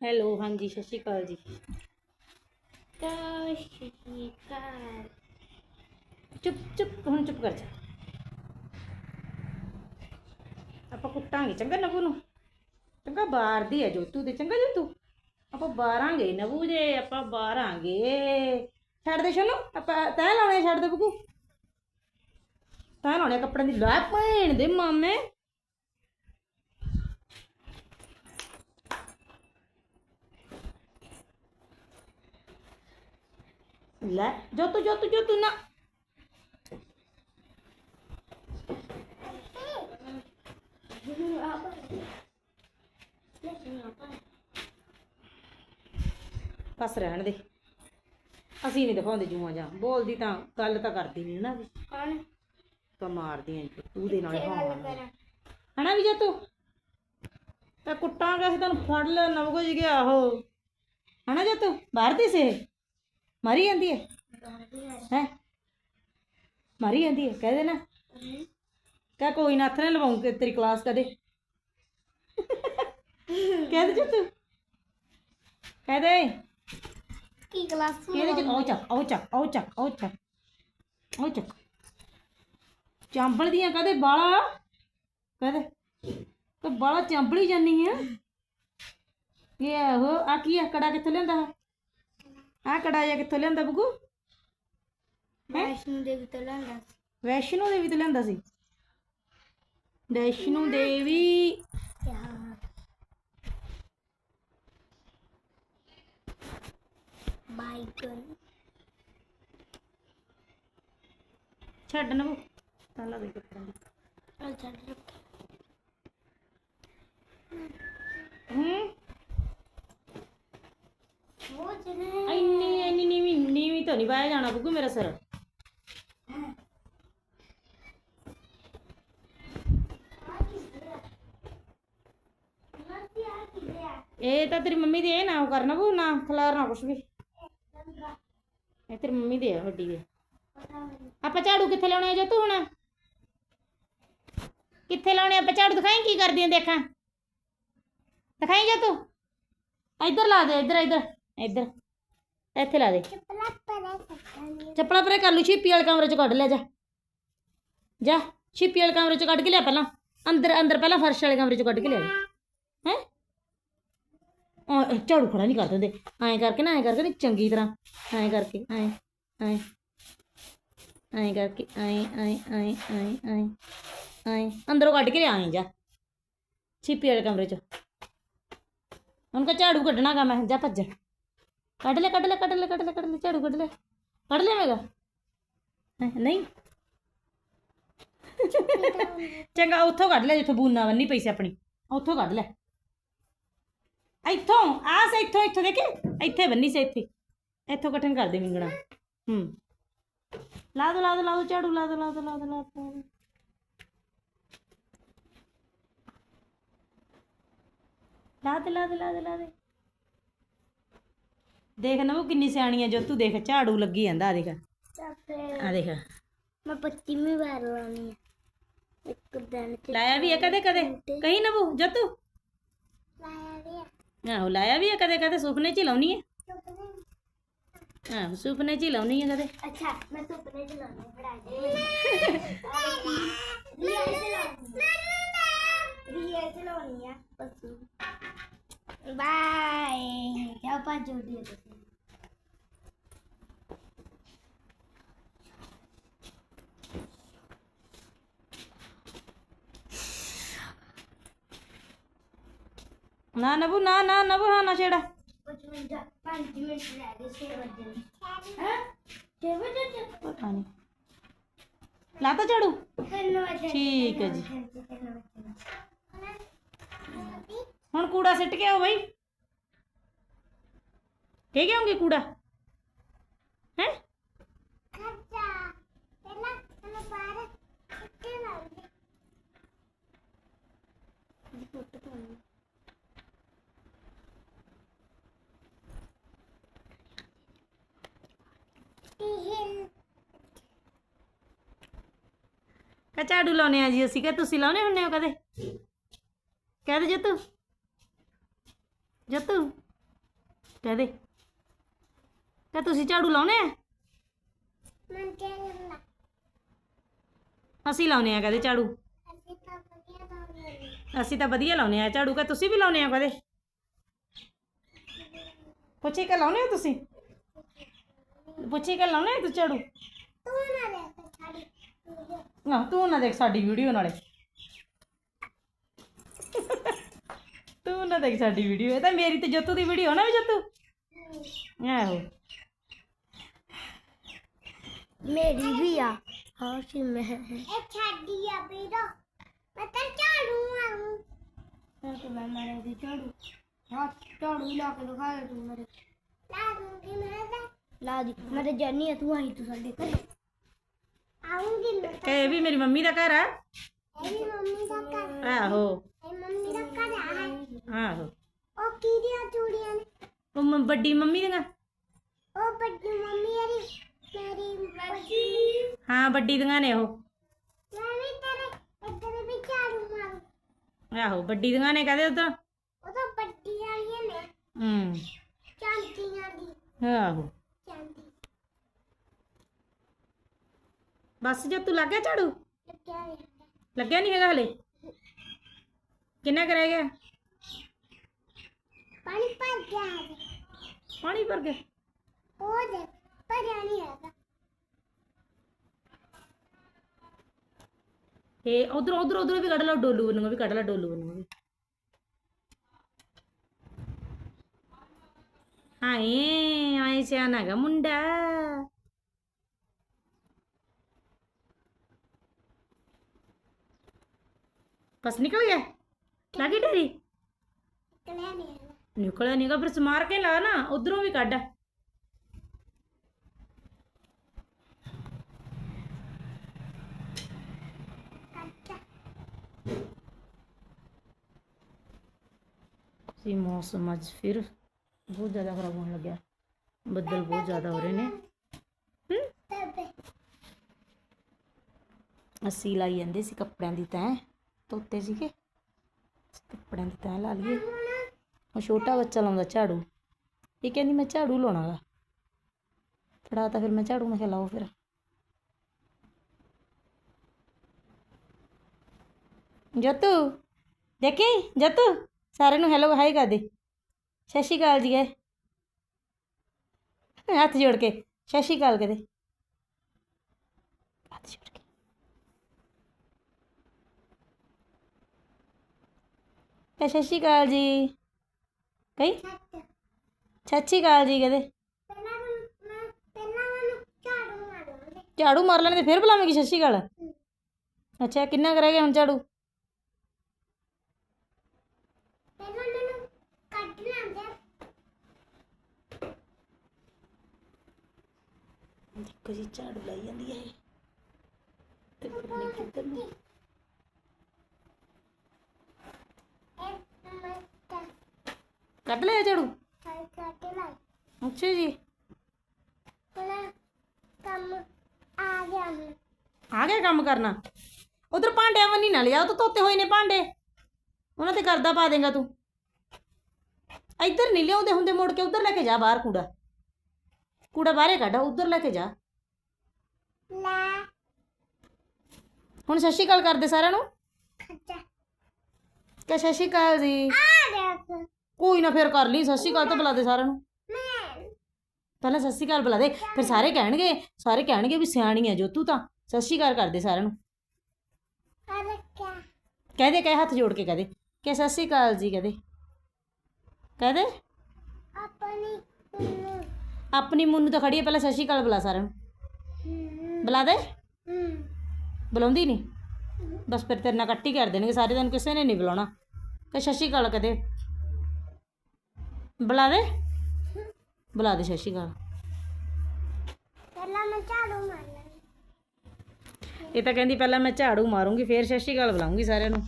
Hello ਹਾਂਜੀ ਸਤਿ ਸ਼੍ਰੀ ਅਕਾਲ ਜੀ। ਕਾਸ਼ਿਕਾਰ ਚੁੱਪ ਚੁੱਪ ਹੁਣ ਚੁੱਪ ਕਰ ਜਾ। ਆਪਾਂ ਕੁੱਟਾਂਗੇ ਚੰਗਾ ਨਬੂ ਨੂੰ? ਚੰਗਾ ਬਾਹਰ ਦੀ ਹੈ ਜੋਤੂ ਦੇ ਚੰਗਾ ਜੋਤੂ? ਆਪਾਂ ਬਾਹਰਾਂਗੇ ਨਬੂ ਦੇ ਆਪਾਂ ਬਾਹਰਾਂਗੇ ਛੱਡ ਦੇ ਸ਼ਨੂ ਆਪਾਂ ਤੈਂ ਲਾਉਣੇ ਛੱਡ ਦੇ ਬੁੱਕੂ। ਤੈਂ ਲਾਉਣੇ ਕੱਪੜਿਆਂ ਦੀ ਲੈ ਭੈਣ ਦੇ ਮਾਮੇ। ਲੈ ਜੋਤੂ ਜੋਤੂ ਜੋਤੂ ਨਾ। ਬਸ ਰਹਿਣ ਦੇ। ਅਸੀਂ ਨਹੀਂ ਦਿਖਾਉਂਦੇ ਜੂਆਂ ਜਾਂ। ਬੋਲਦੀ ਤਾਂ ਗੱਲ ਤਾਂ ਕਰਦੀ ਨਹੀਂ ਨਾ ਵੀ ਕੌਣ? ਤਾਂ ਮਾਰਦੀ ਆਂ ਤੂੰ ਦੇ ਨਾਲ ਹਾਂ ਹਨਾ ਵੀ ਜੱਤੂ? ਤਾਂ ਕੁੱਟਾਂਗੇ ਅਸੀਂ ਤੈਨੂੰ ਫੜ ਲੈ ਨਵਗੋ ਜੀ ਗਿਆ ਉਹ। ਹਨਾ ਜੱਤੂ? ਬਾਹਰ ਦੀ ਸੇ ਮਾਰੀ ਜਾਂਦੀ ਹੈ ਹੈ ਮਾਰੀ ਜਾਂਦੀ ਹੈ ਕਹਿ ਦੇ ਨਾ ਕਹ ਕੋਈ ਨਾ ਹੱਥ ਨਾਲ ਲਵਾਉਂ ਕਿ ਤੇਰੀ ਕਲਾਸ ਕਦੇ ਕਹਿ ਦੇ ਜੱਤੂ ਕਹਿ ਦੇ ਕੀ ਕਲਾਸ ਕਿਹਦੇ ਚ ਆਉ ਚੱਕ ਆਉ ਚੱਕ ਆਉ ਚੱਕ ਆਉ ਚੱਕ ਆਉ ਚੱਕ ਚਾਂਬਲ ਦੀਆਂ ਕਦੇ ਬਾਲਾ ਕਦੇ ਤੇ ਬਾਲਾ ਚਾਂਬਲੀ ਜਾਨੀ ਆ ਇਹ ਉਹ ਆ ਕੀ ਆ ਕੜਾ ਕਿੱਥੋਂ ਲਿਆਂਦਾ ਆ ಆ ಕಡ ಯಾಕೆ ਲਿਆਂਦਾ ಬಗು वैष्णो ਦੇਵੀ ਤੋਂ ਲਿਆਂਦਾ ਸੀ तोलंदा ਦੇਵੀ वैष्णो देवी बाइबल छड़ ना वो ताला दे के अच्छा हम्म ਇੰਨੀ ਇੰਨੀ ਨੀਵੀਂ ਨੀਵੀਂ ਤਾਂ ਨਹੀਂ ਪਾਇਆ ਜਾਣਾ ਬੁੱਗੂ ਮੇਰਾ ਸਿਰ। ਇਹ ਤਾਂ ਤੇਰੀ ਮੰਮੀ ਦੀ ਇਹ ਨਾ ਉਹ ਕਰਨਾ ਬੂ ਨਾ ਖਲਾਰਨਾ ਕੁਛ ਵੀ। ਇਹ ਤੇਰੀ ਮੰਮੀ ਦੇ ਆ ਵੱਡੀ ਦੇ। ਆਪਾਂ ਝਾੜੂ ਕਿੱਥੇ ਲਾਉਣੇ ਆ ਜੋ ਤੂੰ ਹੁਣ? ਕਿੱਥੇ ਲਾਉਣੇ ਆਪਾਂ ਝਾੜੂ ਦਿਖਾਈ ਕੀ ਕਰਦੀ ਆਂ ਦੇਖਾਂ ਦਿਖਾਈ ਜਾ ਤੂੰ ਇੱਧਰ ਲਾ ਦੇ, ਇੱਧਰ ਇੱਧਰ। ਇੱਧਰ ਇੱਥੇ ਲਾ ਦੇ। ਚੱਪਲਾ ਪਰੇ ਸਕਣੀ ਚੱਪਲਾਂ ਪਰੇ ਕਰ ਲੂ ਛਿੱਪੀ ਵਾਲੇ ਕਮਰੇ ਚ ਕੱਢ ਲਿਆ ਜਾ। ਜਾ ਛਿੱਪੀ ਵਾਲੇ ਕਮਰੇ ਚ ਕੱਢ ਕੇ ਲਿਆ ਪਹਿਲਾਂ। ਅੰਦਰ ਅੰਦਰ ਪਹਿਲਾਂ ਫਰਸ਼ ਵਾਲੇ ਕਮਰੇ ਚ ਕੱਢ ਕੇ ਲਿਆ ਹੈ? ਝਾੜੂ ਖੜਾ ਨਹੀਂ ਕਰ ਦਿੰਦੇ। ਐਂ ਕਰਕੇ ਨਾ ਐਂ ਕਰਕੇ ਨਾ ਚੰਗੀ ਤਰ੍ਹਾਂ ਐਂ ਕਰਕੇ ਐਂ ਐਂ। ਐਂ ਕਰਕੇ ਐਂ ਐਂ ਐਂ ਐਂ ਐਂ ਐਂ। ਅੰਦਰੋਂ ਕੱਢ ਕੇ ਲਿਆ ਐਂ ਜਾ। ਛਿੱਪੀ ਵਾਲੇ ਕਮਰੇ ਚ। ਹੁਣ ਕਾ ਝਾੜੂ ਕੱਢਣਾ ਗਾ ਮੈਂ ਜਾ ਭੱਜ। ਕੱਢ ਲੈ ਕੱਢ ਲੈ ਕੱਢ ਲੈ ਕੱਢ ਲੈ ਕੱਢ ਝਾੜੂ ਕੱਢ ਲੈ। ਕੱਢ ਲਿਆਵੇਂਗਾ ਹੈਂ, ਨਹੀਂ। ਚੰਗਾ ਉੱਥੋਂ ਕੱਢ ਲੈ ਜਿੱਥੋਂ ਬੂਨਾ ਬੰਨੀ ਪਈ ਸੀ ਆਪਣੀ। ਉੱਥੋਂ ਕੱਢ ਲੈ। ਇੱਥੋਂ ਆ ਸੇ ਇੱਥੋਂ ਇੱਥੋਂ ਦੇਖੇ? ਇੱਥੇ ਬੰਨੀ ਸੀ ਇੱਥੇ। ਇੱਥੋਂ ਕਠਨ ਕਰ ਦੇ ਮਿੰਗਣਾ ਹੂੰ। ਲਾ ਦੋ ਲਾ ਦੋ ਲਾ ਦੋ ਝਾੜੂ ਲਾ ਦੋ ਲਾ ਦੋ ਲਾ ਦੋ ਲਾ ਦੋ। ਲਾ ਦੇ ਲਾ ਦੇ ਲਾ ਦੇ ਲਾ ਦੇ। ਦੇਖ ਨਾ ਉਹ ਕਿੰਨੀ ਸਿਆਣੀ ਆ ਜੋ ਤੂੰ ਦੇਖ ਝਾੜੂ ਲੱਗੀ ਜਾਂਦਾ ਆ ਦੇਖ। ਆ ਦੇਖ। ਮੈਂ 25ਵੀਂ ਵਾਰ ਲਾਉਣੀ ਹੈ ਇੱਕ ਦਿਨ ਚ ਲਾਇਆ ਵੀ ਆ ਕਦੇ ਕਦੇ ਕਹੀਂ ਨਾ ਬੂ ਜੱਤੂ ਲਾਇਆ ਵੀ ਆਹੋ ਲਾਇਆ ਵੀ ਆ ਕਦੇ ਕਦੇ ਸੁਪਨੇ 'ਚ ਹੀ ਲਾਉਣੀ ਹੈ ਆਹੋ ਸੁਪਨੇ 'ਚ ਹੀ ਲਾਉਣੀ ਹੈ ਕਦੇ। ਅੱਛਾ ਮੈਂ ਸੁਪਨੇ ਚ ਲਾਉਣੀ ਫੜਾ ਦੇ। ਰੀਅਲ ਚ ਲਾਉਣੀ ਆ। ਪਸੂ ਬਾਏ। ਕਿਆ ਪਾ ਜੋੜੀ ਨਾ ਨਬੂ ਨਾ ਨਾ ਨਬੂ ਹਾਂ ਨਾ ਛੇੜਾ। ਕੁਝ ਮਿੰਟ 5 ਮਿੰਟ ਰਹਿ ਗਏ 6 ਵਜੇ ਹਾਂ? 6 ਵਜੇ ਤੱਕ ਪਤਾ ਨਹੀਂ ਲਾਤਾ ਝਾੜੂ? 3 ਵਜੇ ਠੀਕ ਹੈ ਜੀ। ਹੁਣ ਕੂੜਾ ਸਿੱਟ ਕੇ ਆਓ ਬਈ। ਠੀਕ ਆਉਂਗੇ ਕੂੜਾ? ਹੈ? ਖਰਚਾ ਪਹਿਲਾਂ ਸਾਨੂੰ ਬਾਹਰ ਕਿੱਥੇ ਲਾਉਂਦੇ ਜੀ ਫੋਟੋ ਪਾਉਣੀ ਕਾ ਝਾੜੂ ਲਾਉਨੇ ਆ ਜੀ, ਅਸੀਂ ਕਹ ਤੁਸੀਂ ਲਾਉਨੇ ਹੁੰਨੇ ਹੋ ਕਦੇ? ਕਹਿ ਦੇ ਜੱਤੂ। ਜੱਤੂ ਕਹਦੇ ਕਿ ਤੁਸੀਂ ਝਾੜੂ ਲਾਉਨੇ ਆ? ਮੈਂ ਕਹਿੰਦਾ ਅਸੀਂ ਲਾਉਨੇ ਆ ਕਦੇ ਝਾੜੂ? ਅਸੀਂ ਤਾਂ ਵਧੀਆ ਤਾਂ ਅਸੀਂ ਤਾਂ ਵਧੀਆ ਲਾਉਨੇ ਆ ਝਾੜੂ। ਕਿ ਤੁਸੀਂ ਵੀ ਲਾਉਨੇ ਆ ਕਦੇ? ਪੁੱਛੀ ਕਿ ਲਾਉਨੇ ਹੋ ਤੁਸੀਂ? ਪੁੱਛੀ ਕਿ ਲਾਉਨੇ ਆ ਤੂੰ ਝਾੜੂ? ਤੂੰ ਨਾ ਲੈ ਛਾੜੀ ਨਾ ਤੂੰ ਨਾ ਦੇਖ ਸਾਡੀ ਵੀਡੀਓ ਨਾਲੇ। ਤੂੰ ਨਾ ਦੇਖ ਸਾਡੀ ਵੀਡੀਓ ਇਹ ਤਾਂ ਮੇਰੀ ਤੇ ਜੱਤੂ ਦੀ ਵੀਡੀਓ ਨਾ ਵੀ ਜੱਤੂ। ਆਹੋ। ਮੇਰੀ ਵੀ ਆ। ਹਾਂ ਸੀ ਮੈਂ ਇਹ ਛਾੜੀ ਆ ਬੀਰੋ ਮੈਂ ਤਾਂ ਝਾੜੂ ਮਾਰੂ। ਤਾਂ ਮੈਂ ਮਾਰੇ ਦੀ ਝਾੜੂ। ਹਾਂ ਝਾੜੂ ਲਾ ਕੇ ਦਿਖਾ ਦੇ ਤੂੰ ਮੇਰੇ। ਲਾ ਦੂੰਗੀ ਮੈਂ ਲਾ ਦੀ। ਮੈਂ ਤਾਂ ਜਾਨੀ ਆ ਤੂੰ ਆਈ ਤੂੰ ਸਾਡੇ ਘਰੇ। ਆਉਂਗੀ ਮੈਂ। ਇਹ ਵੀ ਮੇਰੀ ਮੰਮੀ ਦਾ ਘਰ ਆ? ਇਹ ਵੀ ਮੰਮੀ ਦਾ ਘਰ। ਆਹੋ। ਇਹ ਮੰਮੀ ਦਾ ਘਰ ਆ। ਆਹੋ। ਉਹ ਕਿਹਦੀਆਂ ਚੂੜੀਆਂ ਨੇ? ਉਹ ਮ- ਵੱਡੀ ਮੰਮੀ ਦੀਆਂ? ਉਹ ਵੱਡੀ ਮੰਮੀ ਮੇਰੀ ਮੇਰੀ ਵੱਡੀ। ਹਾਂ ਵੱਡੀ ਦੀਆਂ ਨੇ ਉਹ। ਮੈਂ ਵੀ ਤੇਰੇ ਇੱਧਰ ਵੀ ਝਾੜੂ ਮਾਰੂ। ਆਹੋ ਵੱਡੀ ਦੀਆਂ ਨੇ ਕਹਦੇ ਉਧਰ ਉਹ ਤਾਂ ਵੱਡੀ ਵਾਲੀਆਂ ਨੇ। ਹੂੰ। ਚਾਂਦੀਆਂ ਦੀ। ਆਹੋ। ਬਸ ਜੇ ਤੂੰ ਲੱਗ ਗਿਆ ਝਾੜੂ? ਲੱਗਿਆ ਹੋਇਆ ਹੈ। ਲੱਗਿਆ ਨਹੀਂ ਹੈਗਾ ਹਲੇ? ਕਿੰਨਾ ਕੁ ਰਹਿ ਗਿਆ? ਪਾਣੀ ਭਰ ਗਿਆ ਹੈ ਪਾਣੀ ਭਰ ਗਿਆ? ਉਹ ਦੇ ਭਰਿਆ ਨਹੀਂ ਹੈਗਾ। ਇਹ ਉਧਰ ਉਧਰ ਉਧਰ ਵੀ ਕੱਢ ਲਾ ਡੋਲੂ ਬਣੂਗਾ ਵੀ ਕੱਢ ਲਾ ਡੋਲੂ ਬਣੂਗਾ ਵੀ। ਹਾਏ ਆਏ ਸਿਆਣਾ ਹੈਗਾ ਮੁੰਡਾ। ਬਸ ਨਿਕਲ ਗਿਆ ਲੱਗੀ ਢੇਰੀ ਨਿਕਲਿਆ ਨਹੀਂ ਹੈਗਾ ਨਿਕਲਿਆ ਨਹੀਂਗਾ ਫਿਰ ਸਮਾਰ ਕੇ ਲਾ ਨਾ ਉਧਰੋਂ ਵੀ ਕੱਢ ਕੱਚਾ ਸੀ ਮੌਸਮ ਅੱਜ ਫਿਰ ਬਹੁਤ ਜ਼ਿਆਦਾ ਖਰਾਬ ਹੋਣ ਲੱਗਿਆ ਬੱਦਲ ਬਹੁਤ ਜ਼ਿਆਦਾ ਹੋ ਰਹੇ ਨੇ ਹੂੰ ਤਬੇ ਅਸੀਂ ਲਾਈ ਜਾਂਦੇ ਸੀ ਕੱਪੜਿਆਂ ਦੀ ਤੈਂ ਧੋਤੇ ਸੀਗੇ। ਕੱਪੜਿਆਂ ਦੀ ਤੈਅ ਲਾ ਲਈਏ। ਉਹ ਛੋਟਾ ਬੱਚਾ ਲਾਉਂਦਾ ਝਾੜੂ। ਇਹ ਕਹਿੰਦੀ ਮੈਂ ਝਾੜੂ ਲਾਉਣਾਗਾ। ਫੜਾ ਤਾਂ ਫਿਰ ਮੈਂ ਝਾੜੂ ਮੈਂ ਲਾਓ ਫਿਰ। ਜੱਤੂ, ਦੇਖੀ? ਜੱਤੂ, ਸਾਰਿਆਂ ਨੂੰ ਹੈਲੋ ਹਾਈ ਕਰ ਦੇ। ਸਤਿ ਸ਼੍ਰੀ ਅਕਾਲ ਜੀ ਗਏ ਹੱਥ ਜੋੜ ਕੇ। ਸਤਿ ਸ਼੍ਰੀ ਅਕਾਲ ਕਹਦੇ। ਹੱਥ ਜੋੜ ਕੇ। ਸਤਿ ਸ਼੍ਰੀ ਅਕਾਲ ਜੀ। ਕਹੀ ਸਤਿ ਸ਼੍ਰੀ ਅਕਾਲ ਜੀ ਕਹਦੇ। ਝਾੜੂ ਮਾਰ ਲੈਣੇ ਤੇ ਫਿਰ ਬੁਲਾਵੇਂਗੀ ਸਤਿ ਸ਼੍ਰੀ ਅਕਾਲ। ਅੱਛਾ ਕਿੰਨਾ ਕੁ ਰਹਿ ਗਿਆ ਹੁਣ ਝਾੜੂ? ਦੇਖੋ ਜੀ ਝਾੜੂ ਲਾਈ ਜਾਂਦੀ ਹੈ ਤੇ ਪਤਾ ਨਹੀਂ ਕਿੱਧਰ ਨੂੰ ਇਹ ਮੈਂ ਤਾਂ ਕੱਢ ਲਿਆ ਝਾੜੂ? ਕੱਢ ਅੱਛਾ ਜੀ। ਪਹਿਲਾਂ ਕੰਮ ਆ ਗਿਆ ਹੁਣ। ਆ ਗਿਆ ਕੰਮ ਕਰਨਾ? ਉਧਰ ਭਾਂਡਿਆਂ ਵੰਨੀ ਨਾ ਲਿਆ ਉਹ ਤਾਂ ਧੋਤੇ ਹੋਏ ਨੇ ਭਾਂਡੇ। ਉਹਨਾਂ ਤੇ ਕਰਦਾ ਪਾ ਦੇਗਾ ਤੂੰ। ਇੱਧਰ ਨਹੀਂ ਲਿਆਉਂਦੇ ਹੁੰਦੇ ਮੁੜ ਕੇ ਉਧਰ ਲੈ ਕੇ ਜਾ ਬਾਹਰ ਕੂੜਾ। ਕੂੜਾ ਬਾਹਰੇ ਕੱਢ ਉਧਰ ਲੈ ਕੇ ਜਾ। ਲੈ। ਹੁਣ ਸਤਿ ਸ਼੍ਰੀ ਅਕਾਲ ਕਰਦੇ ਸਾਰਿਆਂ ਨੂੰ। ਖੱਜਾ। ਕਿ ਸਤਿ ਸ਼੍ਰੀ ਅਕਾਲ ਜੀ। ਆ ਦੇਖ ਕੋਈ ਨਾ ਫਿਰ ਕਰ ਲਈ, ਸਤਿ ਸ਼੍ਰੀ ਅਕਾਲ ਤਾਂ ਬੁਲਾ ਦੇ ਸਾਰਿਆਂ ਨੂੰ। ਪਹਿਲਾਂ ਸਤਿ ਸ਼੍ਰੀ ਅਕਾਲ ਬੁਲਾ ਦੇ, ਫਿਰ ਸਾਰੇ ਕਹਿਣਗੇ ਸਾਰੇ ਕਹਿਣਗੇ ਵੀ ਸਿਆਣੀ ਹੈ ਜੋਤੂ ਤਾਂ। ਸਤਿ ਸ਼੍ਰੀ ਅਕਾਲ ਕਰਦੇ ਸਾਰਿਆਂ ਨੂੰ। ਕਰ ਕਿਆ ਕਹਦੇ ਹੱਥ ਜੋੜ ਕੇ ਕਹਦੇ ਕਿ ਸਤਿ ਸ਼੍ਰੀ ਅਕਾਲ ਜੀ ਕਹਦੇ ਕਹਦੇ ਆਪਣੀ ਨੂੰ ਆਪਣੀ ਮੁੰਨੂ ਤਾਂ ਖੜੀ ਹੈ ਪਹਿਲਾਂ ਸਤਿ ਸ਼੍ਰੀ ਅਕਾਲ ਬੁਲਾ ਸਾਰਿਆਂ ਨੂੰ। ਬੁਲਾ ਦੇ। ਬੁਲਾਉਂਦੀ ਨਹੀਂ ਬਸ ਫਿਰ ਤੇਰੇ ਨਾਲ ਕੱਟੀ ਕਰ ਦੇਣਗੇ, ਸਾਰੇ ਦਿਨ ਕਿਸੇ ਨੇ ਨਹੀਂ ਬੁਲਾਉਣਾ। ਕਿ ਸਤਿ ਸ਼੍ਰੀ ਅਕਾਲ ਕਦੇ ਬੁਲਾ ਦੇ। ਬੁਲਾ ਦੇ ਸਤਿ ਸ਼੍ਰੀ ਅਕਾਲ। ਪਹਿਲਾਂ ਮੈਂ ਝਾੜੂ ਮਾਰਨਾ ਇਹ ਤਾਂ ਕਹਿੰਦੀ ਪਹਿਲਾਂ ਮੈਂ ਝਾੜੂ ਮਾਰੂੰਗੀ ਫਿਰ ਸਤਿ ਸ਼੍ਰੀ ਅਕਾਲ ਬੁਲਾਉਂਗੀ ਸਾਰਿਆਂ ਨੂੰ।